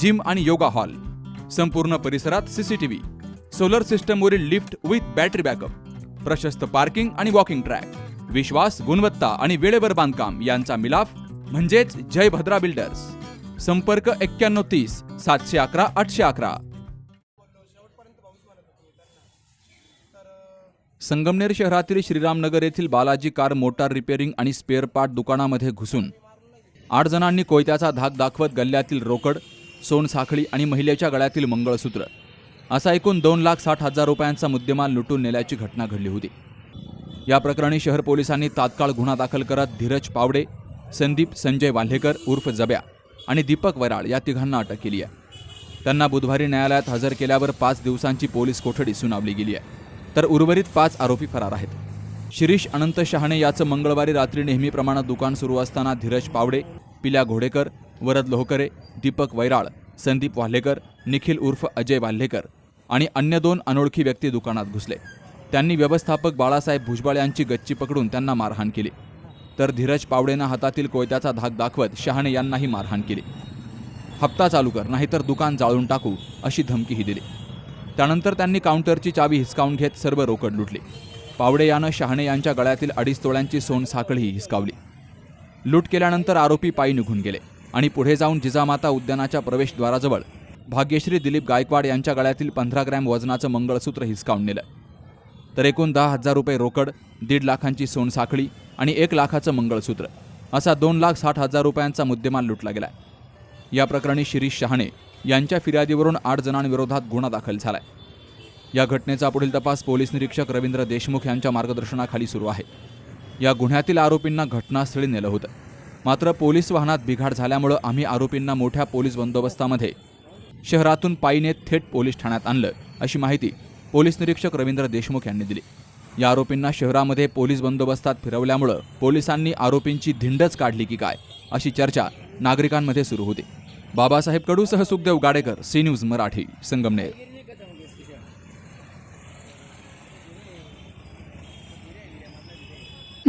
Gym आणि yoga hall. संपूर्ण परिसरात सीसीटीव्ही सोलर सिस्टमवरील लिफ्ट विथ बॅटरी बॅकअप. प्रशस्त पार्किंग आणि वॉकिंग ट्रॅक. विश्वास गुणवत्ता आणि वेळेवर बांधकाम यांचा मिलाफ म्हणजेच जय भद्रा बिल्डर्स. संपर्क एक्क्याण्णव तीस सातशे अकरा आठशे अकरा. संगमनेर शहरातील श्रीरामनगर येथील बालाजी कार मोटार रिपेअरिंग आणि स्पेअर पार्ट दुकानामध्ये घुसून आठ जणांनी कोयत्याचा धाक दाखवत गल्ल्यातील रोकड सोनसाखळी आणि महिलेच्या गळ्यातील मंगळसूत्र. असा एकूण दोन लाख साठ हजार रुपयांचा मुद्देमाल लुटून नेल्याची घटना घडली होती. या प्रकरणी शहर पोलिसांनी तात्काळ गुन्हा दाखल करत धीरज पावडे संदीप संजय वाल्हेकर उर्फ जब्या आणि दीपक वराळ या तिघांना अटक केली आहे. त्यांना बुधवारी न्यायालयात हजर केल्यावर पाच दिवसांची पोलीस कोठडी सुनावली गेली आहे. तर उर्वरित पाच आरोपी फरार आहेत. शिरीष अनंत शहाणे याचं मंगळवारी रात्री नेहमीप्रमाणे दुकान सुरू असताना धीरज पावडे पिल्या घोडेकर वरद लोहकरे दीपक वैराळ संदीप वाल्हेकर निखिल उर्फ अजय वाल्हेकर आणि अन्य दोन अनोळखी व्यक्ती दुकानात घुसले. त्यांनी व्यवस्थापक बाळासाहेब भुजबळ यांची गच्ची पकडून त्यांना मारहाण केली. तर धीरज पावडेनं हातातील कोयत्याचा धाक दाखवत शहाणे यांनाही मारहाण केली. हप्ता चालू कर नाहीतर दुकान जाळून टाकू अशी धमकीही दिली. त्यानंतर त्यांनी काउंटरची चावी हिसकावून घेत सर्व रोकड लुटली. पावडे यानं शहाणे यांच्या गळ्यातील अडीच तोळ्यांची सोन साखळी हिसकावली. लूट केल्यानंतर आरोपी पायी निघून गेले. आणि पुढे जाऊन जिजामाता उद्यानाच्या प्रवेशद्वाराजवळ. भाग्यश्री दिलीप गायकवाड यांच्या गळ्यातील पंधरा ग्रॅम वजनाचं मंगळसूत्र हिसकावून नेलं. तर एकूण दहा हजार रुपये रोकड दीड लाखांची सोनसाखळी आणि एक लाखाचं मंगळसूत्र असा दोन लाख साठ हजार रुपयांचा मुद्देमाल लुटला गेला या प्रकरणी शिरीष शहाणे यांच्या फिर्यादीवरून आठ जणांविरोधात गुन्हा दाखल झालाय. या घटनेचा पुढील तपास पोलीस निरीक्षक रवींद्र देशमुख यांच्या मार्गदर्शनाखाली सुरू आहे. या गुन्ह्यातील आरोपींना घटनास्थळी नेलं होतं. मात्र पोलीस वाहनात बिघाड झाल्यामुळं आम्ही आरोपींना मोठ्या पोलीस बंदोबस्तामध्ये शहरातून पायीने थेट पोलीस ठाण्यात आणलं अशी माहिती पोलीस निरीक्षक रवींद्र देशमुख यांनी दिली. या आरोपींना शहरामध्ये पोलीस बंदोबस्तात फिरवल्यामुळं पोलिसांनी आरोपींची धिंडच काढली की काय अशी चर्चा नागरिकांमध्ये सुरू होती. बाबासाहेब कडूसह सुखदेव गाडेकर सी न्यूज मराठी संगमनेर.